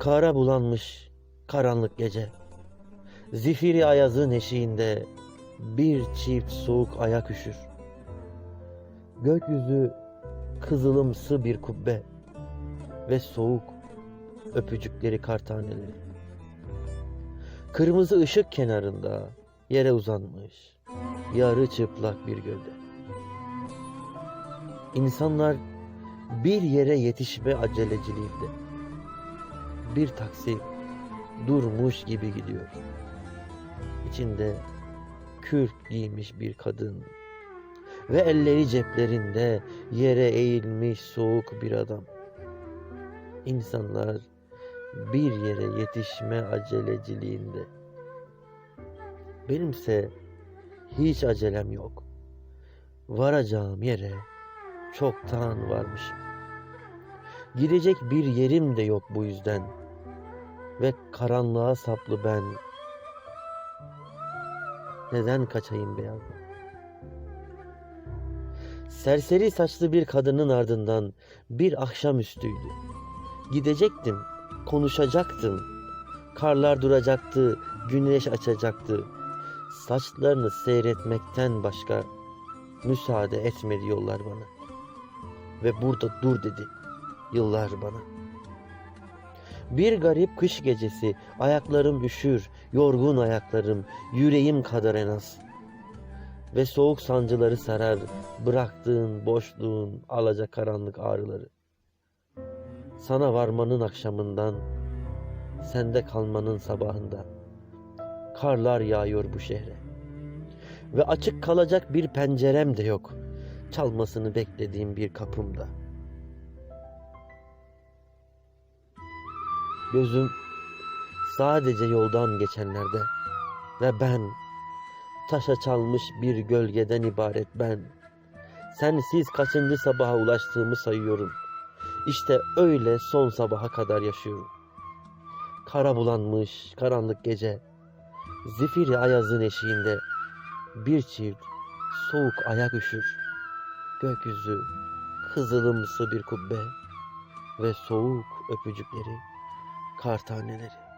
Kara bulanmış karanlık gece. Zifiri ayazın eşiğinde bir çift soğuk ayak üşür. Gökyüzü kızılımsı bir kubbe ve soğuk öpücükleri kar taneleri. Kırmızı ışık kenarında yere uzanmış yarı çıplak bir gövde. İnsanlar bir yere yetişme aceleciliğinde. Bir taksi durmuş gibi gidiyor. İçinde kürk giymiş bir kadın ve elleri ceplerinde yere eğilmiş soğuk bir adam. İnsanlar bir yere yetişme aceleciliğinde. Benimse hiç acelem yok. Varacağım yere çoktan varmışım. Gidecek bir yerim de yok bu yüzden. Ve karanlığa saplı ben neden kaçayım beyazdan? Serseri saçlı bir kadının ardından bir akşamüstüydü. Gidecektim, konuşacaktım. Karlar duracaktı, güneş açacaktı. Saçlarını seyretmekten başka müsaade etmedi yollar bana. Ve burada dur dedi yıllar bana. Bir garip kış gecesi ayaklarım üşür, yorgun ayaklarım, yüreğim kadar en az. Ve soğuk sancıları sarar, bıraktığın boşluğun alacakaranlık ağrıları. Sana varmanın akşamından, sende kalmanın sabahında. Karlar yağıyor bu şehre. Ve açık kalacak bir pencerem de yok. Çalmasını beklediğim bir kapımda. Gözüm sadece yoldan geçenlerde ve ben taşa çalmış bir gölgeden ibaret ben. Sensiz kaçıncı sabaha ulaştığımı sayıyorum. İşte öyle son sabaha kadar yaşıyorum. Kara bulanmış karanlık gece, zifiri ayazın eşiğinde bir çift soğuk ayak üşür. Gökyüzü kızılımsı bir kubbe ve soğuk öpücükleri kar taneleri.